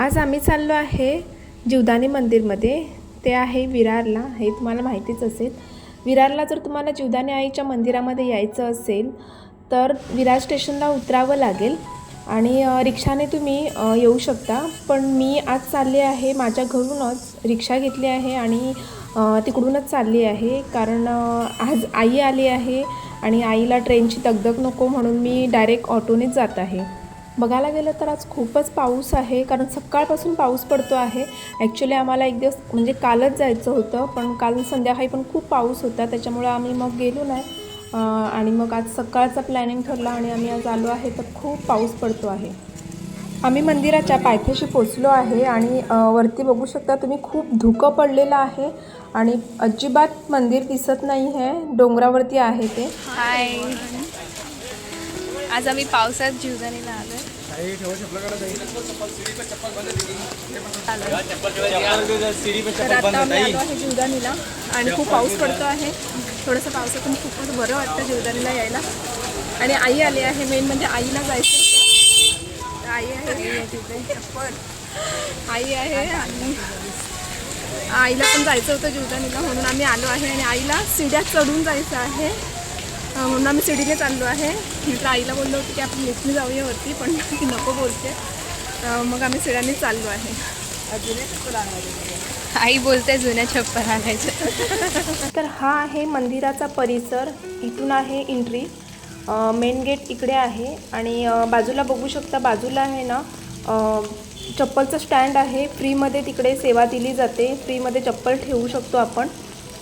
आज आम्ही चाललो आहे जीवदानी मंदिरमध्ये. ते आहे विरारला. हे तुम्हाला माहितीच असेल. विरारला जर तुम्हाला जीवदानी आईच्या मंदिरामध्ये यायचं असेल तर विरार स्टेशनला उतरावं लागेल. आणि रिक्षाने तुम्ही येऊ शकता. पण मी आज चालले आहे माझ्या घरूनच रिक्षा घेतली आहे आणि तिकडूनच चालली आहे. कारण आज आई आली आहे आणि आईला ट्रेनची दगदग नको म्हणून मी डायरेक्ट ऑटोनेच जात आहे. बघायला गेलं तर आज खूपच पाऊस आहे कारण सकाळपासून पाऊस पडतो आहे. ॲक्च्युली आम्हाला एक दिवस म्हणजे कालच जायचं होतं पण काल संध्याकाळी पण खूप पाऊस होता त्याच्यामुळे आम्ही मग गेलो नाही. आणि मग आज सकाळचा प्लॅनिंग ठरला आणि आम्ही आज आलो आहे तर खूप पाऊस पडतो आहे. आम्ही मंदिराच्या पायथ्याशी पोचलो आहे आणि वरती बघू शकता तुम्ही खूप धुकं पडलेलं आहे आणि अजिबात मंदिर दिसत नाही आहे डोंगरावरती आहे ते. हाय आज आम्ही पावसात जीवदानीला आलोय तर आता आम्ही आलो आहे जीवदानीला आणि खूप पाऊस पडतो आहे. थोडंसं पावसातून खूपच बरं वाटतं जीवदानीला यायला. आणि आई आली आहे मेन म्हणजे आईला जायचं होतं. आई आहे तिथे. आई आहे आणि आईला पण जायचं होतं जीवदानीला म्हणून आम्ही आलो आहे आणि आईला सिड्या चढून जायचं आहे. म्हणून आम्ही सिडीने चाललो आहे. मी तर आईला बोललो होतो की आपण लिफ्टने जाऊया वरती पण ती नको बोलते. मग आम्ही सिड्याने चाललो आहे. आई बोलते जुन्या चप्पल आणायचं. तर हा आहे मंदिराचा परिसर. इथून आहे एंट्री मेन गेट इकडे आहे. आणि बाजूला बघू शकता बाजूला आहे ना चप्पलचं स्टँड आहे. फ्रीमध्ये तिकडे सेवा दिली जाते. फ्रीमध्ये चप्पल ठेवू शकतो आपण.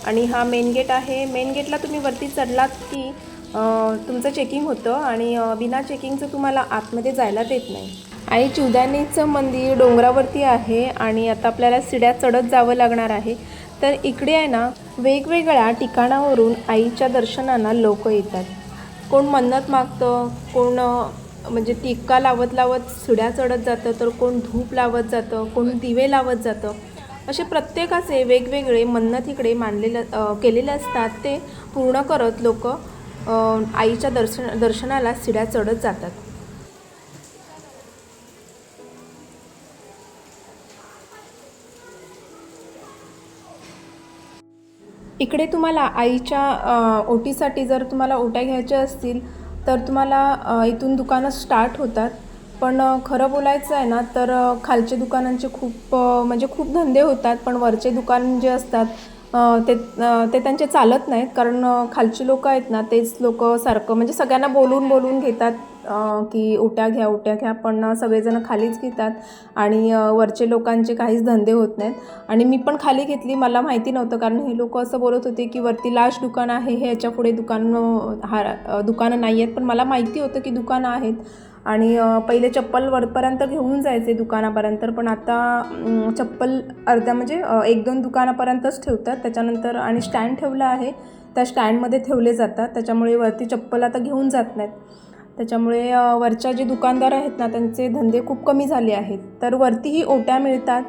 आणि हा मेन गेट आहे. मेन गेटला तुम्ही वरती चढलात की तुमचं चेकिंग होतं आणि बिना चेकिंगचं तुम्हाला आतमध्ये जायला देत नाही. आई चिवदानीचं मंदिर डोंगरावरती आहे आणि आता आपल्याला सिड्या चढत जावं लागणार आहे. तर इकडे आहे ना वेगवेगळ्या ठिकाणावरून आईच्या दर्शनाला लोक येतात. कोण मन्नत मागतं कोण म्हणजे टिक्का लावत लावत सिड्या चढत जातं तर कोण धूप लावत जातं कोण दिवे लावत जातं. असे प्रत्येकाचे वेगवेगळे मन्नत इकडे मानलेले केलेले असतात. ते पूर्ण करत लोक आईच्या दर्शन दर्शनाला सिड्या चढत जातात. इकडे तुम्हाला आईच्या ओटीसाठी जर तुम्हाला ओट्या घ्यायच्या असतील तर तुम्हाला इथून दुकानं स्टार्ट होतात. पण खरं बोलायचं आहे ना तर खालचे दुकानांचे खूप म्हणजे खूप धंदे होतात पण वरचे दुकान जे असतात ते ते त्यांचे चालत नाहीत. कारण खालचे खालची लोकं आहेत ना तेच लोक सारखं म्हणजे सगळ्यांना बोलून बोलून घेतात की उट्या घ्या उट्या घ्या पण सगळेजणं सगळेजण खालीच घेतात. आणि वरचे लोकांचे काहीच धंदे होत नाहीत. आणि मी पण खाली घेतली मला माहिती नव्हतं. कारण हे लोक असं बोलत होते की वरती लास्ट दुकान आहे हे याच्यापुढे दुकान हा दुकानं नाही आहेत पण मला माहिती होतं की दुकानं आहेत. आणि पहिले चप्पल वरपर्यंत घेऊन जायचे दुकानापर्यंत पण आता चप्पल अर्ध्या म्हणजे एक दोन दुकानापर्यंतच ठेवतात. त्याच्यानंतर आणि स्टँड ठेवलं आहे. त्या स्टँडमध्ये ठेवले जातात. त्याच्यामुळे वरती चप्पल आता घेऊन जात नाहीत. त्याच्यामुळे वरच्या जे दुकानदार आहेत ना त्यांचे धंदे खूप कमी झाले आहेत. तर वरतीही ओट्या मिळतात.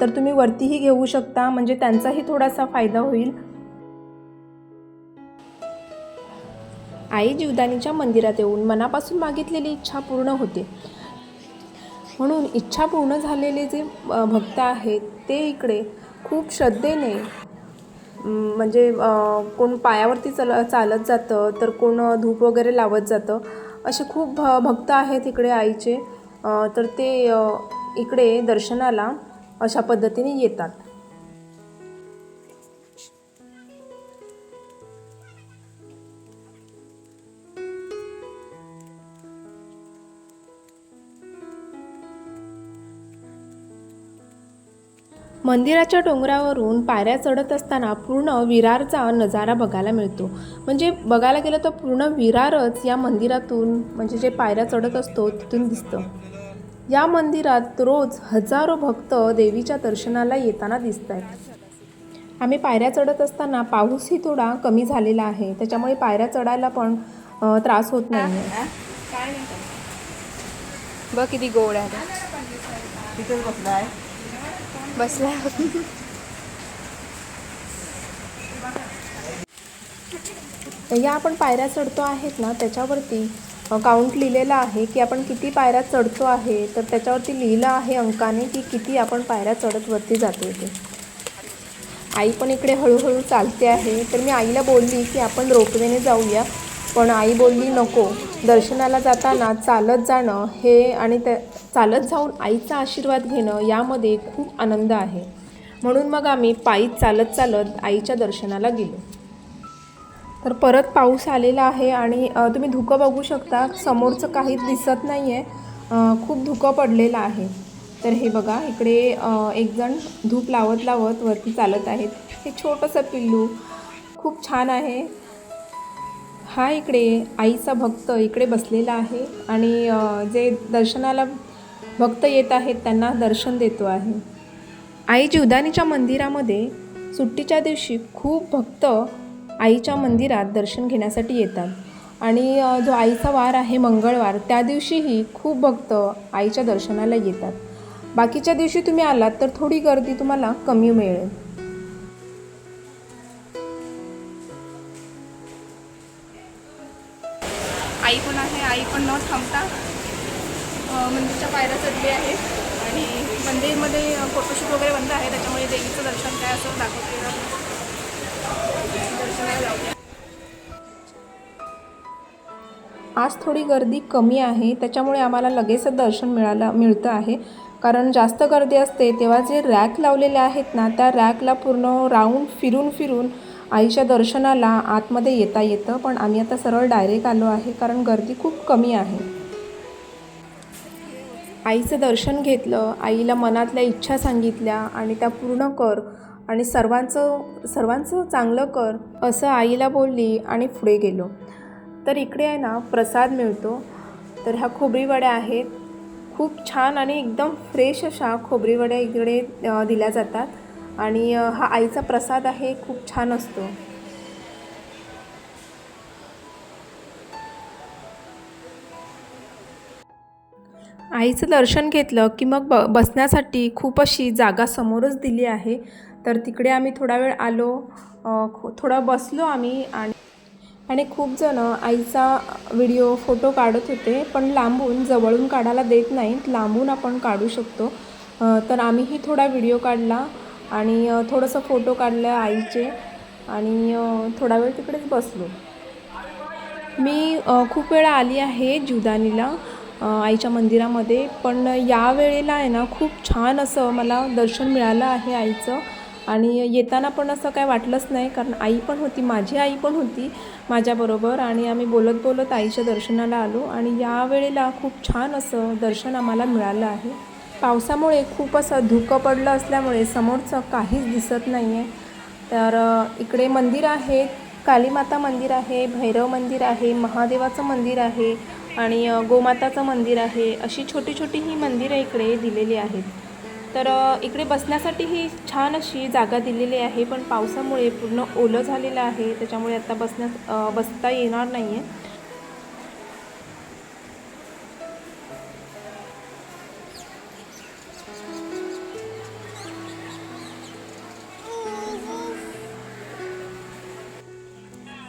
तर तुम्ही वरतीही घेऊ शकता. म्हणजे त्यांचाही थोडासा फायदा होईल. आई जीवदानीच्या मंदिरात येऊन मनापासून मागितलेली इच्छा पूर्ण होते. म्हणून इच्छा पूर्ण झालेले जे भक्त आहेत ते इकडे खूप श्रद्धेने म्हणजे कोण पायावरती चल चालत जातं तर कोण धूप वगैरे लावत जातं असे खूप भ भक्त आहेत इकडे आईचे तर ते इकडे दर्शनाला अशा पद्धतीने येतात. मंदिराच्या डोंगरावरून पायऱ्या चढत असताना पूर्ण विरारचा नजारा बघायला मिळतो. म्हणजे बघायला गेलं तर पूर्ण विरारच या मंदिरातून म्हणजे जे पायऱ्या चढत असतो तिथून दिसतं. या मंदिरात रोज हजारो भक्त देवीच्या दर्शनाला येताना दिसत आहेत आम्ही पायऱ्या चढत असताना पाऊसही थोडा कमी झालेला आहे. त्याच्यामुळे पायऱ्या चढायला पण त्रास होत नाही आहे बघ किती गोड आहे. तिथेच बसलाय. बसला. या आपण पायऱ्या चढतो आहेत ना त्याच्यावरती काउंट लिहिलेला आहे की आपण किती पायऱ्या चढतो आहे तर त्याच्यावरती लिहिलं आहे अंकाने की किती आपण पायऱ्या चढत वरती जातो ते आई पण इकडे हळूहळू चालते आहे तर मी आईला बोलली की आपण रोपवेने जाऊया पण आई बोलली नको दर्शनाला जाताना चालत जाणं हे आणि त्या चालत जाऊन आईचा आशीर्वाद घेणं यामध्ये खूप आनंद आहे. म्हणून मग आम्ही पायी चालत चालत आईच्या दर्शनाला गेलो. तर परत पाऊस आलेला आहे आणि तुम्ही धुकं बघू शकता. समोरचं काहीच दिसत नाही आहे खूप धुकं पडलेलं आहे. तर हे बघा इकडे एकजण एक जण धूप लावत लावत वरती चालत आहेत. हे छोटंसं पिल्लू. खूप छान आहे. हा इकडे आईचा भक्त इकडे बसलेला आहे आणि जे दर्शनाला भक्त येत आहेत त्यांना दर्शन देतो आहे. आई जीवदानीच्या मंदिरामध्ये सुट्टीच्या दिवशी खूप भक्त आईच्या मंदिरात दर्शन घेण्यासाठी येतात. आणि जो आईचा वार आहे मंगळवार त्या दिवशीही खूप भक्त आईच्या दर्शनाला येतात. बाकीच्या दिवशी तुम्ही आलात तर थोडी गर्दी तुम्हाला कमी मिळेल. पायऱ्या चढली आहे आणि मंदिरमध्ये फोटोशूट वगैरे बंद आहे त्याच्यामुळे देवीचं दर्शन काय असं दाखवते आज थोडी गर्दी कमी आहे त्याच्यामुळे आम्हाला लगेचच दर्शन मिळालं मिळतं आहे. कारण जास्त गर्दी असते तेव्हा जे रॅक लावलेले आहेत ना त्या रॅकला पूर्ण राऊंड फिरून फिरून आईच्या दर्शनाला आतमध्ये येता येतं. पण आम्ही आता सरळ डायरेक्ट आलो आहे कारण गर्दी खूप कमी आहे. आईचं दर्शन घेतलं आईला मनातल्या इच्छा सांगितल्या आणि त्या पूर्ण कर आणि सर्वांचं सर्वांचं चांगलं कर असं आईला बोलली आणि पुढे गेलो. तर इकडे आहे ना प्रसाद मिळतो. तर ह्या खोबरीवड्या आहेत. खूप छान आणि एकदम फ्रेश अशा खोबरीवड्या इकडे दिल्या जातात. आणि हा आईचा प्रसाद आहे खूप छान असतो. आईचं दर्शन घेतलं की मग ब बसण्यासाठी खूप अशी जागा समोरच दिली आहे. तर तिकडे आम्ही थोडा वेळ आलो थोडं थोडा बसलो आम्ही आणि आणि खूप जणं आईचा व्हिडिओ फोटो काढत होते पण लांबून जवळून काढायला देत नाहीत. लांबून आपण काढू शकतो. तर आम्हीही थोडा व्हिडिओ काढला आणि थोडंसं फोटो काढलं आईचे आणि थोडा वेळ तिकडेच बसलो. मी खूप वेळा आली आहे जुदानीला. आईच्या मंदिरामध्ये. पण या वेळेला आहे ना खूप छान असं मला दर्शन मिळालं आहे आईचं. आणि येताना पण असं काय वाटलंच नाही कारण आई पण होती माझी आई पण होती माझ्याबरोबर. आणि आम्ही बोलत बोलत आईच्या दर्शनाला आलो. आणि या वेळेला खूप छान असं दर्शन आम्हाला मिळालं आहे. पावसामुळे खूप असं धुकं पडलं असल्यामुळे समोरचं काहीच दिसत नाही आहे तर इकडे मंदिर आहे कालीमाता मंदिर आहे भैरव मंदिर आहे महादेवाचं मंदिर आहे. आणि गोमाताचं मंदिर आहे. अशी छोटी छोटी ही मंदिरं इकडे दिलेली आहेत. तर इकडे बसण्यासाठी ही छान अशी जागा दिलेली आहे पण पावसामुळे पूर्ण ओलं झालेलं आहे. त्याच्यामुळे आता बसण्यास बसता येणार नाही आहे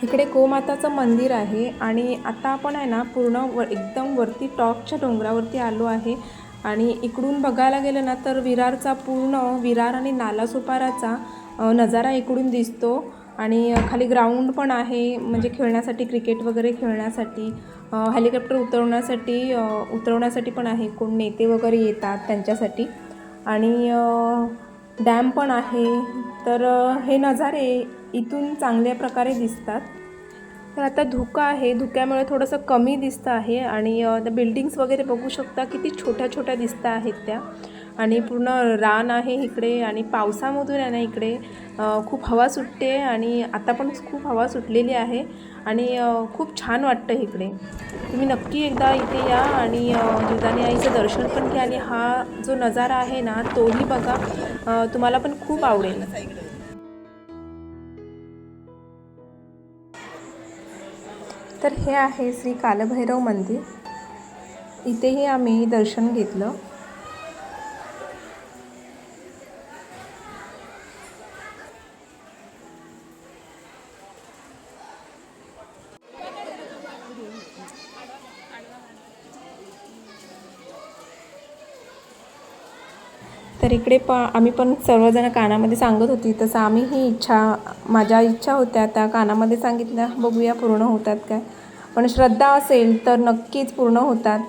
इकडे गोमाताचं मंदिर आहे आणि आता आपण आहे ना पूर्ण व एकदम वरती टॉपच्या डोंगरावरती आलो आहे. आणि इकडून बघायला गेलं ना तर विरारचा पूर्ण विरार आणि नालासोपाराचा नजारा इकडून दिसतो. आणि खाली ग्राउंड पण आहे म्हणजे खेळण्यासाठी क्रिकेट वगैरे खेळण्यासाठी हेलिकॉप्टर उतरवण्यासाठी उतरवण्यासाठी पण आहे. कोण नेते वगैरे येतात त्यांच्यासाठी. आणि डॅम पण आहे. तर हे नजारे इथून चांगल्या प्रकारे दिसतात. तर आता धुकं आहे. धुक्यामुळे थोडंसं कमी दिसतं आहे आणि त्या बिल्डिंग्स वगैरे बघू शकता किती छोट्या छोट्या दिसत आहेत त्या. आणि पूर्ण रान आहे इकडे आणि पावसामधून आहे ना इकडे खूप हवा सुटते आणि आता पण खूप हवा सुटलेली आहे आणि खूप छान वाटतं इकडे. तुम्ही नक्की एकदा इथे या आणि अ, आईचं दर्शन पण घ्या आणि हा जो नजारा आहे ना तोही बघा. तुम्हाला पण खूप आवडेल. तर हे आहे श्री कालभैरव मंदिर. इथेही आम्ही दर्शन घेतलं. तर इकडे प आम्ही पण सर्वजण कानामध्ये सांगत होती तसं आम्ही ही इच्छा माझ्या इच्छा होत्या त्या कानामध्ये सांगितल्या बघूया पूर्ण होतात काय. पण श्रद्धा असेल तर नक्कीच पूर्ण होतात.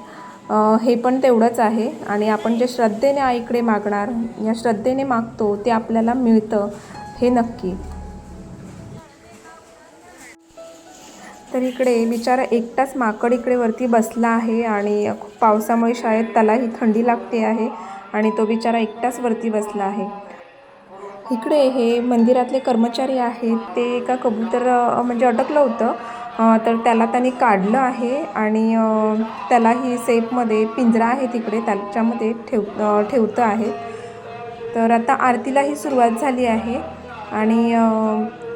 हे पण तेवढंच आहे. आणि आपण जे श्रद्धेने आईकडे मागणार या श्रद्धेने मागतो ते आपल्याला मिळतं हे नक्की. तर इकडे बिचारा एकटाच माकड इकडे वरती बसला आहे आणि पावसामुळे शाळेत त्यालाही थंडी लागते आहे. आणि तो बिचारा एकटाच वरती बसला आहे. इकडे हे मंदिरातले कर्मचारी आहेत. ते एका कबूतर म्हणजे अडकलं होतं. तर त्याला त्यांनी काढलं आहे आणि त्यालाही सेफमध्ये पिंजरा आहे तिकडे. त्याच्यामध्ये ठेव ठेवतं आहे. तर आता आरतीलाही सुरुवात झाली आहे. आणि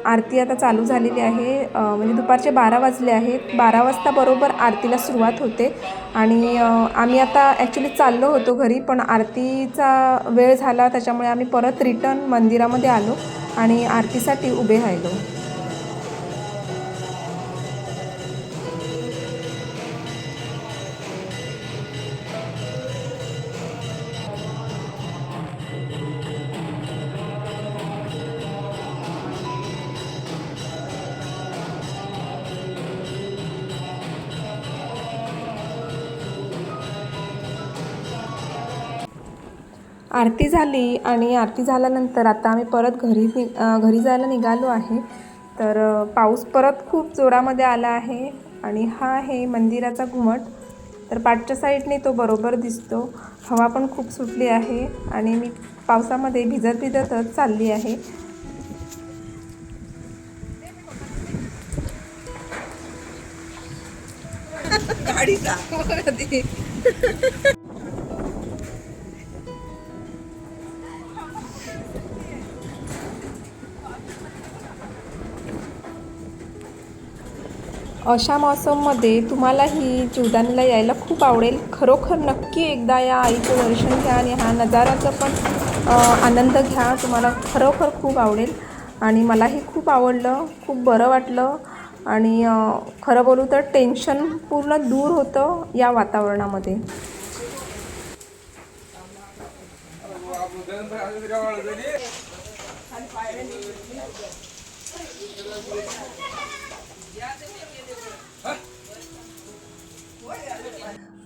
आरती आता चालू झालेली आहे. म्हणजे दुपारचे बारा वाजले आहेत. बारा वाजता बरोबर आरतीला सुरुवात होते. आणि आम्ही आता ॲक्च्युली चाललो होतो घरी पण आरतीचा वेळ झाला त्याच्यामुळे आम्ही परत रिटर्न मंदिरामध्ये आलो आणि आरतीसाठी उभे राहिलो. आरती झाली आणि आरती झाल्यानंतर आता आम्ही परत घरी नि घरी जायला निघालो आहे. तर पाऊस परत खूप जोरामध्ये आला आहे आणि हा आहे मंदिराचा घुमट. तर पाठच्या साईडने तो बरोबर दिसतो. हवा पण खूप सुटली आहे आणि मी पावसामध्ये भिजत भिजतच चालली आहे. गाडीचा. अशा मौसममध्ये तुम्हालाही जीवदानीला यायला खूप आवडेल. खरोखर नक्की एकदा या आईचं दर्शन घ्या आणि हा नजाराचा पण आनंद घ्या. तुम्हाला खरोखर खूप आवडेल. आणि मलाही खूप आवडलं खूप बरं वाटलं. आणि खरं बोलू तर टेन्शन पूर्ण दूर होतं या वातावरणामध्ये.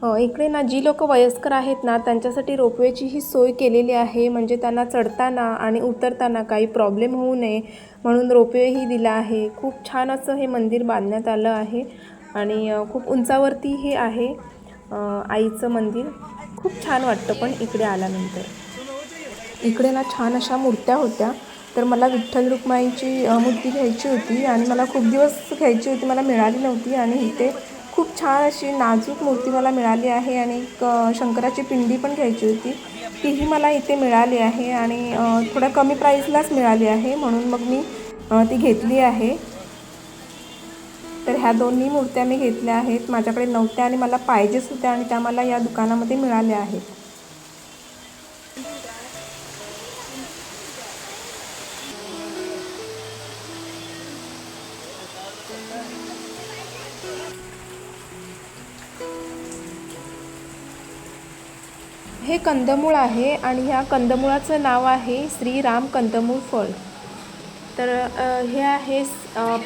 हो, इकडे ना जी लोक वयस्कर आहेत ना त्यांच्यासाठी रोपवेची ही सोय केलेली आहे. म्हणजे त्यांना चढताना आणि उतरताना काही प्रॉब्लेम होऊ नये म्हणून रोपवेही दिला आहे. खूप छान असं हे मंदिर बांधण्यात आलं आहे आणि खूप उंचावरती हे आहे आईचं मंदिर. खूप छान वाटतं पण इकडे आल्यानंतर. इकडे ना छान अशा मूर्त्या होत्या. तर मला विठ्ठल रुक्माईची मूर्ती घ्यायची होती आणि मला खूप दिवस घ्यायची होती मला मिळाली नव्हती आणि इथे खूप छान अशी नाजूक मूर्ती मला मिळाली आहे आणि एक शंकराची पिंडी पण घ्यायची होती. तीही मला इथे मिळाली आहे आणि थोड्या कमी प्राईसलाच मिळाली आहे म्हणून मग मी ती घेतली आहे. तर ह्या दोन्ही मूर्त्या मी घेतल्या आहेत. माझ्याकडे नव्हत्या आणि मला पाहिजेच होत्या आणि त्या मला या दुकानामध्ये मिळाल्या आहेत. हे कंदमूळ आहे आणि ह्या कंदमुळाचं नाव आहे श्रीराम कंदमूळ फळ. तर हे आहे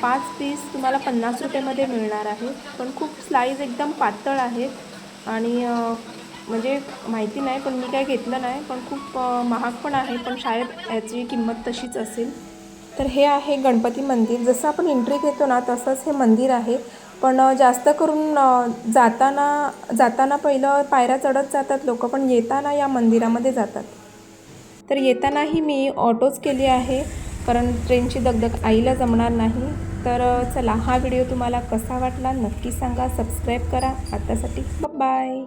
पाच पीस तुम्हाला पन्नास रुपयामध्ये मिळणार आहे. पण खूप स्लाईज एकदम पातळ आहेत आणि म्हणजे माहिती नाही पण मी काय घेतलं नाही पण खूप महाग पण आहे पण शाळेत याची किंमत तशीच असेल. तर हे आहे गणपती मंदिर. जसं आपण एंट्री घेतो ना तसंच हे मंदिर आहे. पण जास्त करून जाताना जाताना पहिलं पायऱ्या चढत जातात. लोक पण येताना या मंदिरामध्ये जातात. तर येतानाही मी ऑटोच केली आहे. कारण ट्रेनची दगदग आईला जमणार नाही. तर चला हा व्हिडिओ तुम्हाला कसा वाटला नक्की सांगा. सबस्क्राईब करा. आतासाठी बाय.